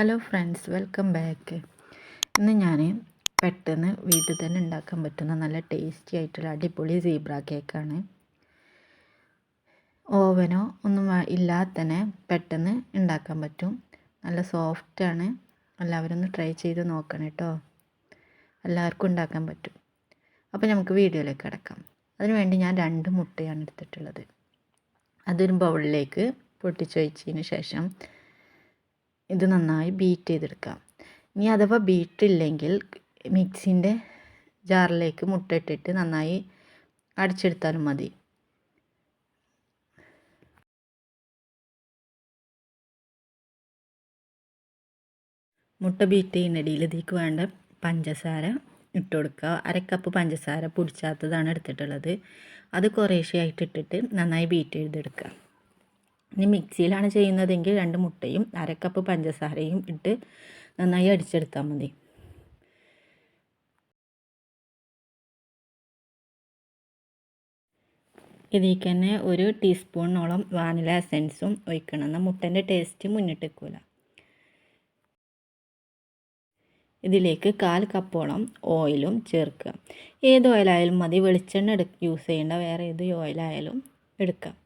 Hello friends welcome back ഇന്ന് ഞാൻ പെട്ടെന്ന് വീട്ടിൽ തന്നെ ഉണ്ടാക്കാൻ പറ്റുന്ന നല്ല ടേസ്റ്റി ആയിട്ടുള്ള അടിപൊളി സീബ്ര കേക്കാണ് ഓവനോ ഒന്നും ഇല്ലാതെ തന്നെ പെട്ടെന്ന് ഉണ്ടാക്കാൻ പറ്റും. നല്ല സോഫ്റ്റാണ് എല്ലാവരും ഒന്ന് ട്രൈ ചെയ്ത് നോക്കണം കേട്ടോ. എല്ലാവർക്കും ഉണ്ടാക്കാൻ പറ്റും. അപ്പോൾ നമുക്ക് വീഡിയോയിലേക്ക് കിടക്കാം. അതിനുവേണ്ടി ഞാൻ രണ്ട് മുട്ടയാണ് എടുത്തിട്ടുള്ളത്. അതൊരു ബൗളിലേക്ക് പൊട്ടിച്ചൊഴിച്ചതിന് ശേഷം ഇത് നന്നായി ബീറ്റ് ചെയ്തെടുക്കാം. ഇനി അഥവാ ബീറ്റില്ലെങ്കിൽ മിക്സിന്റെ ജാറിലേക്ക് മുട്ട ഇട്ടിട്ട് നന്നായി അടിച്ചെടുത്താലും മതി. മുട്ട ബീറ്റ് ചെയ്യുന്നിടയിൽ ഇതിലേക്ക് വേണ്ട പഞ്ചസാര ഇട്ട് കൊടുക്കുക. അരക്കപ്പ് പഞ്ചസാര പൊടിച്ചാത്തതാണ് എടുത്തിട്ടുള്ളത്. അത് കുറേശ്ശെയായിട്ട് ഇട്ടിട്ട് നന്നായി ബീറ്റ് ചെയ്തെടുക്കുക. ഇനി മിക്സിയിലാണ് ചെയ്യുന്നതെങ്കിൽ രണ്ട് മുട്ടയും അരക്കപ്പ് പഞ്ചസാരയും ഇട്ട് നന്നായി അടിച്ചെടുത്താൽ മതി. ഇതിലേക്ക് തന്നെ ഒരു ടീസ്പൂണോളം വാനില എസെൻസും ഒഴിക്കണം. എന്നാൽ മുട്ടന്റെ ടേസ്റ്റ് മുന്നിട്ട് നിൽക്കില്ല ഇതിലേക്ക് കാൽ കപ്പോളം ഓയിലും ചേർക്കുക. ഏത് ഓയിലായാലും മതി. വെളിച്ചെണ്ണ എടു യൂസ് ചെയ്യേണ്ട വേറെ ഏത് ഓയിലായാലും എടുക്കാം.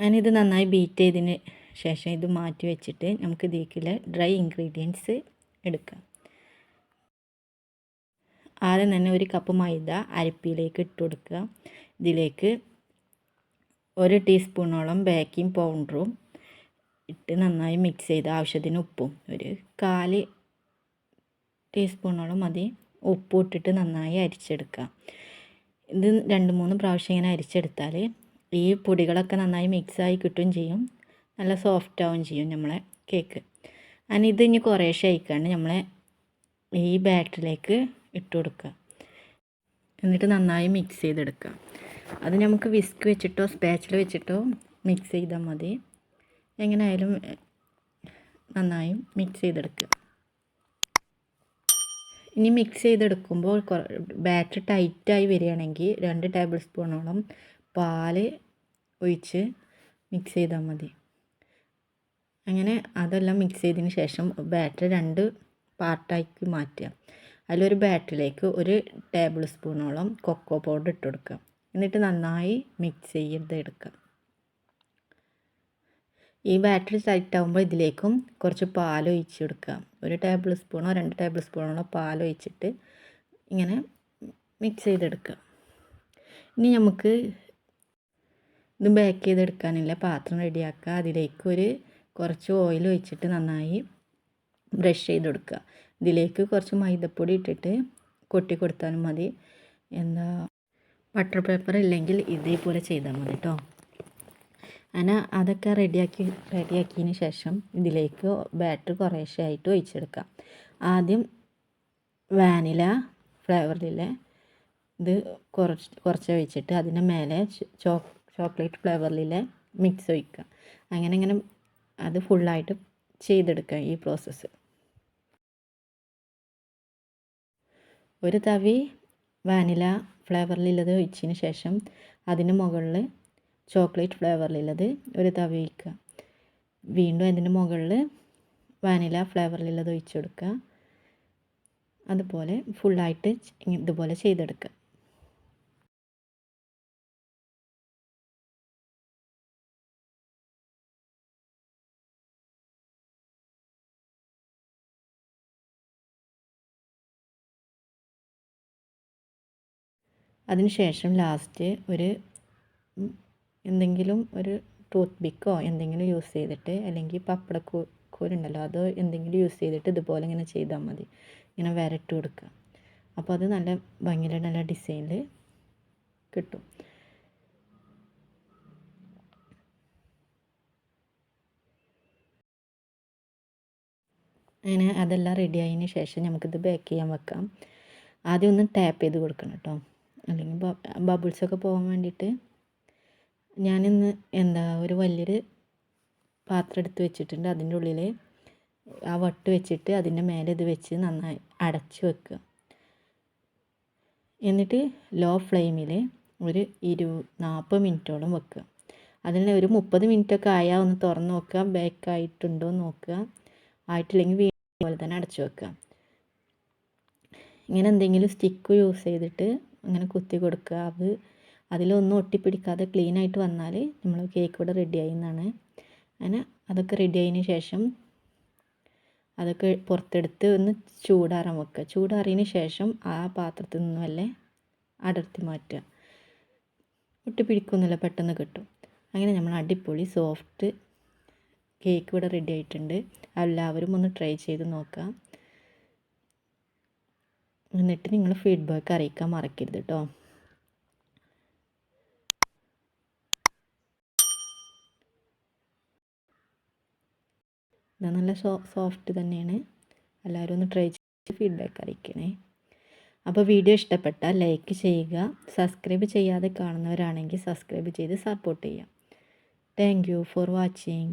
ഞാനിത് നന്നായി ബീറ്റ് ചെയ്തതിന് ശേഷം ഇത് മാറ്റി വെച്ചിട്ട് നമുക്ക് ഇതിലേക്കുള്ള ഡ്രൈ ഇൻഗ്രീഡിയൻസ് എടുക്കാം. ആദ്യം തന്നെ ഒരു കപ്പ് മൈദ അരിപ്പിയിലേക്ക് ഇട്ട് കൊടുക്കുക. ഇതിലേക്ക് ഒരു ടീസ്പൂണോളം ബേക്കിംഗ് പൗഡറും ഇട്ട് നന്നായി മിക്സ് ചെയ്ത് ആവശ്യത്തിന് ഉപ്പും. ഒരു കാൽ ടീസ്പൂണോളം മതി. ഉപ്പ് ഇട്ടിട്ട് നന്നായി അരിച്ചെടുക്കുക. ഇത് രണ്ട് മൂന്ന് പ്രാവശ്യം ഇങ്ങനെ അരിച്ചെടുത്താൽ ഈ പൊടികളൊക്കെ നന്നായി മിക്സായി കിട്ടുകയും ചെയ്യും. നല്ല സോഫ്റ്റ് ആവുകയും ചെയ്യും നമ്മളെ കേക്ക് അങ്ങനെ ഇത് ഇനി കുറേശ്ശെ അയക്കാണ്ട് നമ്മളെ ഈ ബാറ്ററിലേക്ക് ഇട്ട് കൊടുക്കുക. എന്നിട്ട് നന്നായി മിക്സ് ചെയ്തെടുക്കുക. അത് നമുക്ക് വിസ്ക് വെച്ചിട്ടോ സ്പാച്ചിൽ വെച്ചിട്ടോ മിക്സ് ചെയ്താൽ മതി. എങ്ങനെയായാലും നന്നായി മിക്സ് ചെയ്തെടുക്കുക. ഇനി മിക്സ് ചെയ്തെടുക്കുമ്പോൾ ബാറ്റർ ടൈറ്റായി വരികയാണെങ്കിൽ രണ്ട് ടേബിൾ സ്പൂണോളം പാൽ ഒഴിച്ച് മിക്സ് ചെയ്താൽ മതി. അങ്ങനെ അതെല്ലാം മിക്സ് ചെയ്തതിന് ശേഷം ബാറ്റർ രണ്ട് പാർട്ടാക്കി മാറ്റുക. അതിലൊരു ബാറ്ററിലേക്ക് ഒരു ടേബിൾ സ്പൂണോളം കൊക്കോ പൗഡർ ഇട്ട് കൊടുക്കുക. എന്നിട്ട് നന്നായി മിക്സ് ചെയ്ത് എടുക്കുക. ഈ ബാറ്ററി ആകുമ്പോൾ ഇതിലേക്കും കുറച്ച് പാൽ ഒഴിച്ച് കൊടുക്കുക. ഒരു ടേബിൾ സ്പൂണോ രണ്ട് ടേബിൾ സ്പൂണോ പാൽ ഒഴിച്ചിട്ട് ഇങ്ങനെ മിക്സ് ചെയ്തെടുക്കുക. ഇനി നമുക്ക് ഇത് ബേക്ക് ചെയ്തെടുക്കാനില്ല. പാത്രം റെഡിയാക്കുക അതിലേക്ക് ഒരു കുറച്ച് ഓയിൽ ഒഴിച്ചിട്ട് നന്നായി ബ്രഷ് ചെയ്ത് കൊടുക്കുക. ഇതിലേക്ക് കുറച്ച് മൈദപ്പൊടി ഇട്ടിട്ട് കൊട്ടി കൊടുത്താലും മതി. എന്താ ബട്ടർ പേപ്പർ ഇല്ലെങ്കിൽ ഇതേപോലെ ചെയ്താൽ മതി കേട്ടോ അങ്ങനെ അതൊക്കെ റെഡിയാക്കി റെഡിയാക്കിയതിന് ശേഷം ഇതിലേക്ക് ബാറ്റർ കുറേശ്ശെ ആയിട്ട് ഒഴിച്ചെടുക്കാം ആദ്യം വാനില ഫ്ലേവറിലെ ഇത് കുറച്ച് കുറച്ച് ഒഴിച്ചിട്ട് അതിന്റെ മേലെ ചോക്ക് ചോക്ലേറ്റ് ഫ്ലേവറിലെ മിക്സ് ഒഴിക്കുക. അങ്ങനെ അങ്ങനെ അത് ഫുള്ളായിട്ട് ചെയ്തെടുക്കുക ഈ പ്രോസസ്സ്. ഒരു തവി വാനില ഫ്ലേവറിലുള്ളത് ഒഴിച്ചതിന് ശേഷം അതിന് മുകളിൽ ചോക്ലേറ്റ് ഫ്ലേവറിലുള്ളത് ഒരു തവി ഒഴിക്കുക. വീണ്ടും അതിന്റെ മുകളിൽ വാനില ഫ്ലേവറിലുള്ളത് ഒഴിച്ചു കൊടുക്കുക. അതുപോലെ ഫുള്ളായിട്ട് ഇതുപോലെ ചെയ്തെടുക്കുക. അതിന് ശേഷം ലാസ്റ്റ് ഒരു എന്തെങ്കിലും ഒരു ടൂത്ത് പിക്കോ എന്തെങ്കിലും യൂസ് ചെയ്തിട്ട് അല്ലെങ്കിൽ പപ്പട കോലുണ്ടല്ലോ അതോ എന്തെങ്കിലും യൂസ് ചെയ്തിട്ട് ഇതുപോലെ ഇങ്ങനെ ചെയ്താൽ മതി. ഇങ്ങനെ വരട്ട് കൊടുക്കുക. അപ്പോൾ അത് നല്ല ഭംഗിയിൽ നല്ല ഡിസൈനിൽ കിട്ടും. അങ്ങനെ അതെല്ലാം റെഡി ആയതിന് ശേഷം നമുക്കിത് ബേക്ക് ചെയ്യാൻ വെക്കാം. ആദ്യം ഒന്ന് ടാപ്പ് ചെയ്ത് കൊടുക്കണം കേട്ടോ അല്ലെങ്കിൽ ബബിൾസൊക്കെ പോകാൻ വേണ്ടിയിട്ട് ഞാനിന്ന് എന്താ ഒരു വലിയൊരു പാത്രം എടുത്ത് വെച്ചിട്ടുണ്ട്. അതിന്റെ ഉള്ളിൽ ആ വട്ട് വെച്ചിട്ട് അതിന്റെ മേലെ ഇത് വെച്ച് നന്നായി അടച്ച് വെക്കുക. എന്നിട്ട് ലോ ഫ്ലെയിമിൽ ഒരു ഇരു നാൽപ്പത് മിനിറ്റോളം വെക്കുക. അതിൽ ഒരു മുപ്പത് മിനിറ്റൊക്കെ ആയാൽ ഒന്ന് തുറന്ന് നോക്കുക. ബേക്ക് ആയിട്ടുണ്ടോ എന്ന് നോക്കുക. ആയിട്ടില്ലെങ്കിൽ വീണ്ടും പോലെ തന്നെ അടച്ചു വെക്കുക. ഇങ്ങനെ എന്തെങ്കിലും സ്റ്റിക്ക് യൂസ് ചെയ്തിട്ട് അങ്ങനെ കുത്തി കൊടുക്കുക. അത് അതിലൊന്നും ഒട്ടിപ്പിടിക്കാതെ ക്ലീൻ ആയിട്ട് വന്നാൽ നമ്മൾ കേക്ക് ഇവിടെ റെഡി എന്നാണ്. അങ്ങനെ അതൊക്കെ റെഡി ആയതിന് ശേഷം അതൊക്കെ പുറത്തെടുത്ത് ഒന്ന് ചൂടാറാൻ വെക്കുക. ചൂടാറിയതിന് ശേഷം ആ പാത്രത്തിൽ നിന്നുമല്ലേ അടർത്തി മാറ്റുക. ഒട്ടിപ്പിടിക്കൊന്നുമില്ല പെട്ടെന്ന് കിട്ടും. അങ്ങനെ നമ്മൾ അടിപൊളി സോഫ്റ്റ് കേക്ക് ഇവിടെ റെഡി ആയിട്ടുണ്ട്. എല്ലാവരും ഒന്ന് ട്രൈ ചെയ്ത് നോക്കാം എന്നിട്ട് നിങ്ങൾ ഫീഡ്ബാക്ക് അറിയിക്കാൻ മറക്കരുത് കേട്ടോ നല്ല സോ സോഫ്റ്റ് തന്നെയാണ്. എല്ലാവരും ഒന്ന് ട്രൈ ചെയ്ത് ഫീഡ്ബാക്ക് അറിയിക്കണേ. അപ്പോൾ വീഡിയോ ഇഷ്ടപ്പെട്ടാൽ ലൈക്ക് ചെയ്യുക. സബ്സ്ക്രൈബ് ചെയ്യാതെ കാണുന്നവരാണെങ്കിൽ സബ്സ്ക്രൈബ് ചെയ്ത് സപ്പോർട്ട് ചെയ്യാം. Thank you for watching